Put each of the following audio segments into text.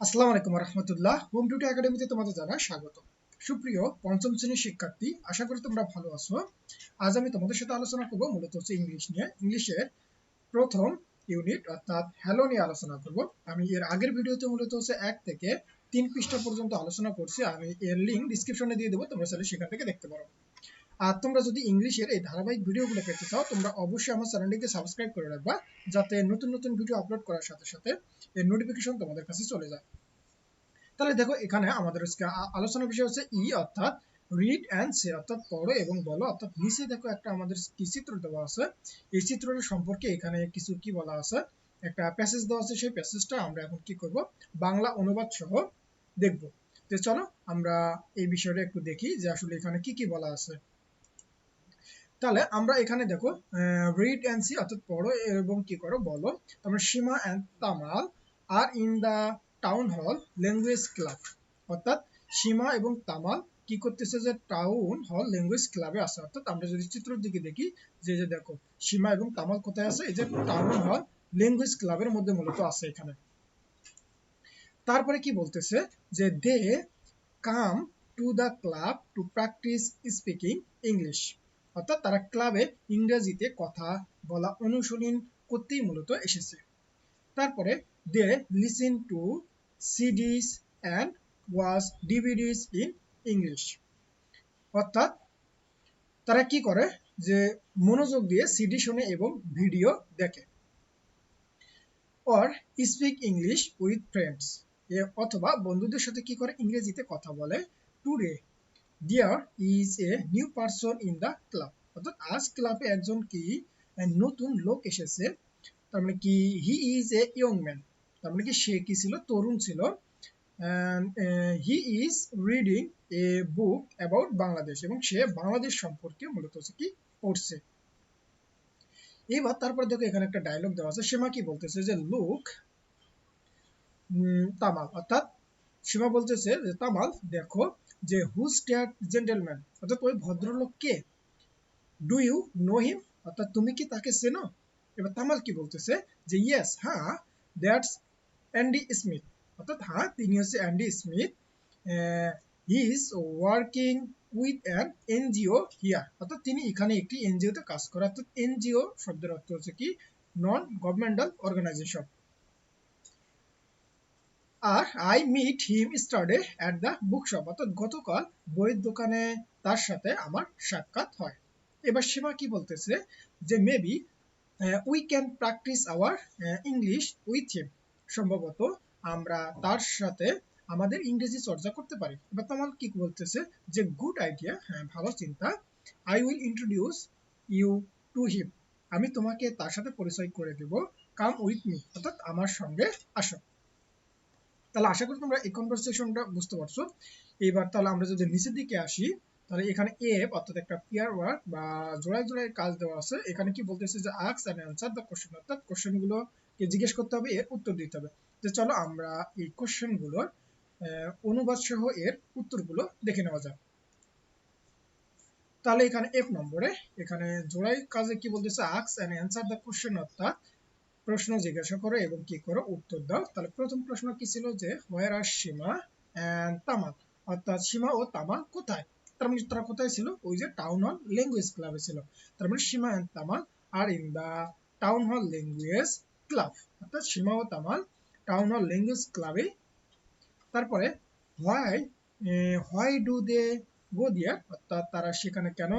আসসালামু আলাইকুম রহমতুল্লাহ হোম টিউটি একাডেমিতে তোমাদের জানাই স্বাগত। সুপ্রিয়, পঞ্চম শ্রেণির শিক্ষার্থী, আশা করি তোমরা ভালো আছো। আজ আমি তোমাদের সাথে আলোচনা করব মূলত হচ্ছে ইংলিশ নিয়ে। ইংলিশের প্রথম ইউনিট অর্থাৎ হ্যালো নিয়ে আলোচনা করব। আমি এর আগের ভিডিওতে মূলত হচ্ছে এক থেকে তিন পৃষ্ঠা পর্যন্ত আলোচনা করছি। আমি এর লিঙ্ক ডিসক্রিপশনে দিয়ে দেবো, তোমরা চাইলে সেখান থেকে দেখতে পারো। আর তোমরা যদি ইংলিশের এই ধারাবাহিক ভিডিওগুলো পেতে চাও, তোমরা অবশ্যই আমার চ্যানেলটিকে সাবস্ক্রাইব করে রাখবা, যাতে নতুন নতুন ভিডিও আপলোড করার সাথে সাথে এর নোটিফিকেশন তোমাদের কাছে চলে যায়। তাহলে দেখো, এখানে আমাদের আলোচনার বিষয় হচ্ছে ই অর্থাৎ রিড অ্যান্ড সে অর্থাৎ পড়ো এবং বলো। অর্থাৎ নিচে দেখো একটা আমাদের কি চিত্র দেওয়া আছে। এই চিত্রটার সম্পর্কে এখানে কিছু কি বলা আছে? একটা প্যাসেজ দেওয়া আছে, সেই প্যাসেজটা আমরা এখন কি করব? বাংলা অনুবাদ সহ দেখব। তো চলো, আমরা এই বিষয়টা একটু দেখি যে আসলে এখানে কি কি বলা আছে। তাহলে আমরা এখানে দেখো রিড অ্যান্ড সি অর্থাৎ পড়ো এবং কি করো বলো। তারপরে Seema and Tamal, R in the town hall language club অর্থাৎ সীমা এবং তামাল কি করতেছে যে টাউন হল ল্যাঙ্গুয়েজ ক্লাবে আছে। অর্থাৎ আমরা যদি চিত্রের দিকে দেখি, যে যে দেখো, সীমা এবং তামাল কোথায় আছে? এই যে টাউন হল ল্যাঙ্গুয়েজ ক্লাবের মধ্যে মূলত আছে এখানে। তারপরে কি বলতেছে যে they come to the club to practise speaking English অর্থাৎ তারা ক্লাবে ইংরেজিতে কথা বলা অনুশীলন করতেই মূলত এসেছে। তারপরে they listen to CDs and watch DVDs in English. অর্থাৎ তারা কি করে? যে মনোযোগ দিয়ে সিডি শোনে এবং ভিডিও দেখে। Or speak English with friends অথবা বন্ধুদের সাথে কি করে ইংরেজিতে কথা বলে? Today there is a new person in the club অর্থাৎ আজ ক্লাবে একজন কি নতুন লোক এসেছে। তার মানে কি he is a young man তার মানে কি, সে কি ছিল? তরুণ ছিল। He is reading a book about Bangladesh এবং সে বাংলাদেশ সম্পর্কে মূলত হচ্ছে কি পড়ছে। এবার তারপরে দেখো, এখানে একটা ডায়লগ দেওয়া আছে। সীমা কি বলতেছে যে লুক তামাল অর্থাৎ সীমা বলতেছে যে, তামাল, দেখো যে হু স্টেয়ার জেন্টেলম্যান অর্থাৎ ওই ভদ্রলোক কে? ডু ইউ নো হিম অর্থাৎ তুমি কি তাকে চেনো? এবার তামাল কি বলতেছে? যে ইয়েস হ্যাঁ দ্যাটস অ্যান্ডি স্মিথ অর্থাৎ হ্যাঁ তিনি হচ্ছে Andy Smith he is working with an NGO here অর্থাৎ, তিনি এখানে একটি এনজিওতে কাজ করে অর্থাৎ এনজিও শব্দের অর্থ হচ্ছে কি? Non governmental organisation R I meet him yesterday at the bookshop অর্থাৎ গতকাল বইয়ের দোকানে তার সাথে আমার সাক্ষাৎ হয়। এবার সীমা কি বলতেছে? যে maybe we can practise our English with him সম্ভবত আমরা তার সাথে আমাদের ইংরেজি চর্চা করতে পারি। এবার তোমার কি বলতেছে? যে গুড আইডিয়া হ্যাঁ ভালো চিন্তা। I will introduce you to him আমি তোমাকে তার সাথে পরিচয় করে দেব। কাম উইথ মি অর্থাৎ আমার সঙ্গে আসো। তাহলে আশা করি তোমরা এই কনভারসেশনটা বুঝতে পারছ। এইবার তাহলে আমরা যদি নিচের দিকে আসি, তাহলে এখানে এফ অর্থাৎ একটা পিয়ার ওয়ার্ক বা জোড়ায় জোড়ায় কাজ দেওয়া আছে, এখানে কি বলতেছে যে আক্স অ্যান্ড অ্যান্সার দ্য কোশ্চেন অর্থাৎ কোশ্চেনগুলোকে জিজ্ঞেস করতে হবে, এর উত্তর দিতে হবে। যে চলো আমরা এই কোশ্চেনগুলোর অনুবাদ সহ এর উত্তরগুলো দেখে নেওয়া যাক। তাহলে এখানে এফ নম্বরে, এখানে জোড়াই কাজে কি বলতেছে? আক্স অ্যান্ড অ্যান্সার দ্য কোশ্চেন অর্থাৎ প্রশ্ন জিজ্ঞাসা করো এবং কি করো? উত্তর দাও। তাহলে প্রথম প্রশ্ন কি ছিল যে হোয়ার আর সীমা তামাল অর্থাৎ সীমা ও তামাল কোথায়? তার মানে তারা কোথায় ছিল? ওই যে টাউন হল ল্যাঙ্গুয়েজ ক্লাবে ছিল। তার মানে Seema and Tamal are in the town hall language club অর্থাৎ সীমা ও তামাল টাউন হল ল্যাঙ্গুয়েজ ক্লাবে তারপরে why why do they go there অর্থাৎ তারা সেখানে কেন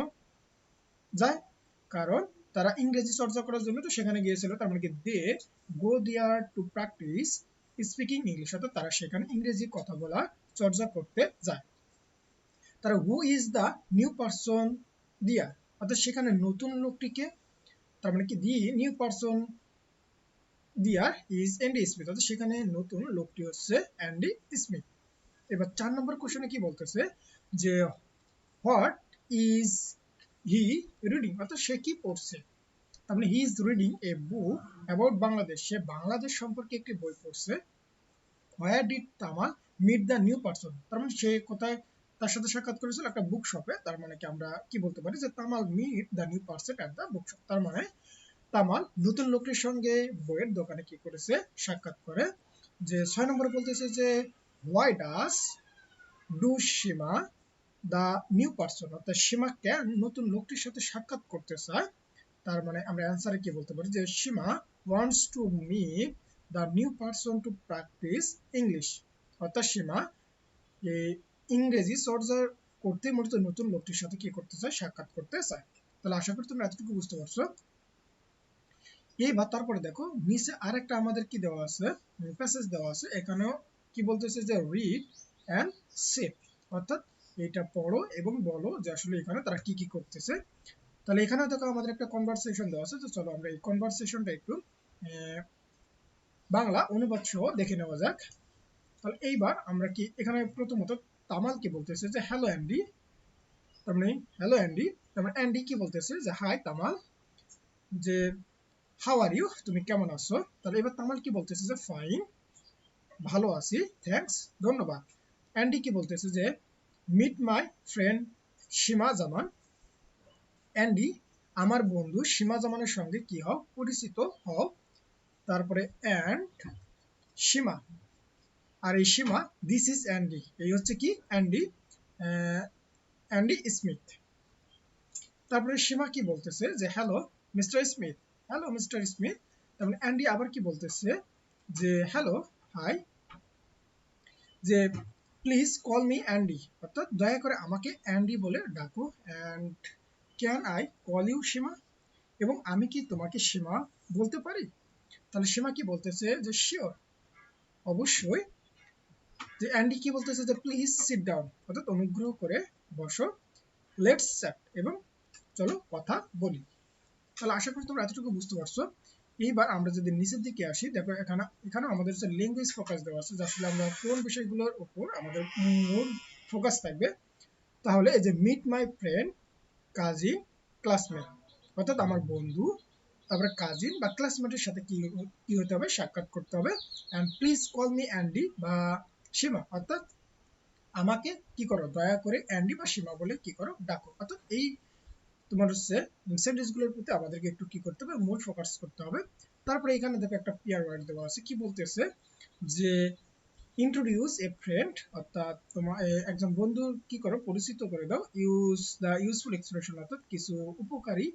যায়? কারণ তারা ইংরেজি চর্চা করার জন্য তো সেখানে গিয়েছিল, তার মানে কি দে গো দিয়ার টু প্র্যাকটিস স্পিকিং ইংলিশ অর্থাৎ তারা সেখানে ইংরেজি কথা বলা, চর্চা করতে যায়। তারা who is the new person there অর্থাৎ সেখানে নতুন লোকটিকে, তার মানে কি the new person there is Andy Smith অর্থাৎ সেখানে নতুন লোকটি হচ্ছে অ্যান্ডি স্মিথ এবার চার নম্বর কোশ্চেনে কি বলতেছে? যে হোয়াট ইজ হি রিডিং অর্থাৎ সে কি পড়ছে? মানে he is reading a book about Bangladesh সে বাংলাদেশ সম্পর্কে একটি বই পড়ছে। Where did Tamal meet the new person তার মানে সে কোথায়, তার সাথে সাক্ষাৎ করেছিল একটা বুক শপে তার মানে কি আমরা কি বলতে পারি? যে Tamal meet the new person at the book shop তার মানে তামাল নতুন লোকের সঙ্গে বইয়ের দোকানে কি করেছে? সাক্ষাৎ করে। যে ছয় নম্বরে বলতেছে যে why does do Seema the new person অর্থাৎ সীমা কেন নতুন লোকটির সাথে সাক্ষাৎ করতে চায় তার মানে আমরা অ্যান্সারে কি বলতে পারি? যে Seema wants to meet the new person to practise English অর্থাৎ সীমা ইংরেজি চর্চা করতে মূলত নতুন লোকটির সাথে কি করতে চায় সাক্ষাৎ করতে চায় তাহলে আশা করি তোমরা এতটুকু বুঝতে পারছ। এইবার তারপরে দেখো, নিচে আরেকটা আমাদের কি দেওয়া আছে? প্যাসেজ দেওয়া আছে। এখানেও কি বলতেছে যে রিড অ্যান্ড সেভ অর্থাৎ এটা পড়ো এবং বলো যে আসলে এখানে তারা কি কি করতেছে। তাহলে এখানে দেখো আমাদের একটা কনভারসেশন দেওয়া আছে, তো চলো আমরা এই কনভারসেশনটা একটু বাংলা অনুবাদ সহ দেখে নেওয়া যাক। তাহলে এইবার আমরা কি, এখানে প্রথমত তামাল কি বলতেছে? যে হ্যালো অ্যান্ডি তার মানে হ্যালো অ্যান্ডি তার মানে অ্যান্ডি কি বলতেছে? যে হাই তামাল, যে হাউ আর ইউ তুমি কেমন আছো? তাহলে এবার তামাল কি বলতেছে? যে ফাইন ভালো আছি থ্যাঙ্কস ধন্যবাদ। অ্যান্ডি কি বলতেছে? যে meet my friend Seema Zaman Andy আমার বন্ধু সীমা জামানের সঙ্গে কি হও? পরিচিত হও। তারপরে অ্যান্ড সীমা আর এই সীমা দিস ইজ অ্যান্ডি এই হচ্ছে কি? অ্যান্ডি অ্যান্ডি স্মিথ তারপরে সীমা কি বলতেছে? যে hello Mister Smith hello Mister Smith তারপরে অ্যান্ডি আবার কি বলতেছে? যে হ্যালো হাই যে প্লিজ কল মি অ্যান্ডি অর্থাৎ দয়া করে আমাকে অ্যান্ডি বলে ডাকো। And can I call you Seema এবং আমি কি তোমাকে সীমা বলতে পারি? তাহলে সীমা কি বলতেছে যে শিওর অবশ্যই। যে অ্যান্ডি কি বলতেছে যে প্লিজ সিট ডাউন অর্থাৎ অনুগ্রহ করে বসো। লেটস চ্যাট এবং চলো কথা বলি। তাহলে আশা করি তোমরা এতটুকু বুঝতে পারছ। এইবার আমরা যদি নিচের দিকে আসি, দেখো এখানে এখানে আমাদের যে ল্যাঙ্গুয়েজ ফোকাস দেওয়া আছে আসলে আমরা কোন বিষয়গুলোর উপর আমাদের মূল ফোকাস থাকবে, তাহলে এই যে meet my friend cousin classmate অর্থাৎ আমার বন্ধু, তারপরে কাজিন বা ক্লাসমেটের সাথে কি কি হতে হবে, সাক্ষাৎ করতে হবে and please call me Andy বা সীমা, অর্থাৎ আমাকে কি করো, দয়া করে অ্যান্ডি বা সীমা বলে কি করো, ডাকো, অর্থাৎ এই তোমার হচ্ছে সেন্টেন্সগুলোর প্রতি আমাদেরকে একটু কি করতে হবে মোর ফোকাস করতে হবে। তারপরে এখানে দেখো একটা পিয়ার ওয়ার্ড দেওয়া আছে। কি বলতেছে? যে ইন্ট্রোডিউস এ ফ্রেন্ড অর্থাৎ তোমার একজন বন্ধু কি করো, পরিচিত করে দাও। ইউজ দ্য ইউজফুল এক্সপ্রেশন অর্থাৎ কিছু উপকারী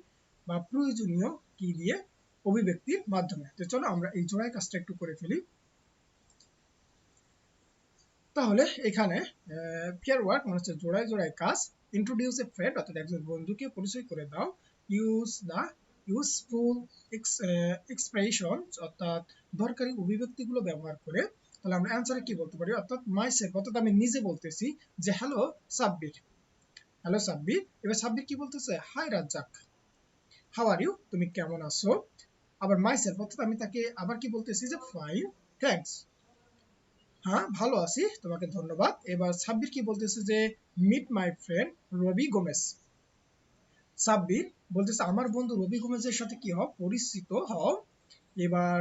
বা প্রয়োজনীয় কি দিয়ে অভিব্যক্তির মাধ্যমে। তো চলো আমরা এই জোড়াই কাজটা একটু করে ফেলি। তাহলে এখানে পেয়ার ওয়ার্ক মানে হচ্ছে জোড়ায় জোড়ায় কাজ ইন্ট্রোডিউস এ ফ্রেন্ড অর্থাৎ একজন বন্ধুকে পরিচয় করে দাও। ইউজ দা ইউজফুল এক্সপ্রেশন অর্থাৎ দরকারি অভিব্যক্তিগুলো ব্যবহার করে। তাহলে আমরা অ্যান্সারে কি বলতে পারি? অর্থাৎ মাই সেলফ অর্থাৎ আমি নিজে বলতেছি যে হ্যালো সাব্বির। হ্যালো সাব্বির। এবার সাব্বির কি বলতেছে? Hi Razzak. How are you তুমি কেমন আছো? আবার মাই সেলফ অর্থাৎ আমি তাকে আবার কি বলতেছি যে ফাইন থ্যাঙ্কস হ্যাঁ ভালো আছি, তোমাকে ধন্যবাদ। এবার সাব্বির কি বলতেছে যে meet my friend Robi Gomes Sabbir বলতেছে, আমার বন্ধু রবি গোমেজের সাথে কি হও? পরিচিত হও। এবার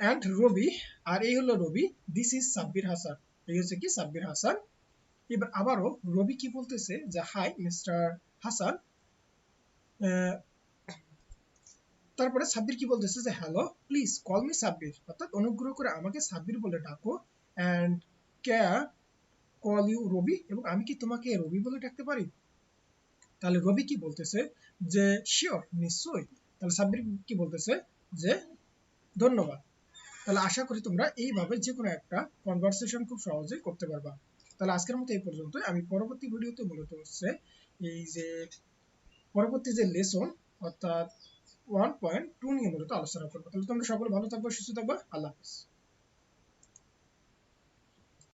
অ্যান্ড রবি, আর এই হলো রবি দিস ইজ সাব্বির হাসান। এই হচ্ছে কি? সাব্বির হাসান। এবার আবারও রবি কি বলতেছে? যে হাই মিস্টার হাসান। তারপরে সাব্বির কি বলতেছে যে hello please call me Sabbir. অর্থাৎ অনুগ্রহ করে আমাকে সাব্বির বলে ডাকো অ্যান্ড ক্যা কল ইউ রবি এবং আমি কি তোমাকে রবি বলে ডাকতে পারি? তাহলে রবি কি বলতেছে যে শিওর নিশ্চয়ই। তাহলে সাব্বির কি বলতেছে যে, ধন্যবাদ। তাহলে আশা করি তোমরা এইভাবে যে কোনো একটা কনভারসেশন খুব সহজেই করতে পারবা। তাহলে আজকের মতো এই পর্যন্ত আমি পরবর্তী ভিডিওতে মূলত হচ্ছে এই যে, পরবর্তী যে লেসন অর্থাৎ ওয়ান পয়েন্ট টু নিয়ে মূলত আলোচনা করব। তাহলে তোমরা সকলে ভালো থাকব, সুস্থ থাকব, আল্লাহ হাফিজ।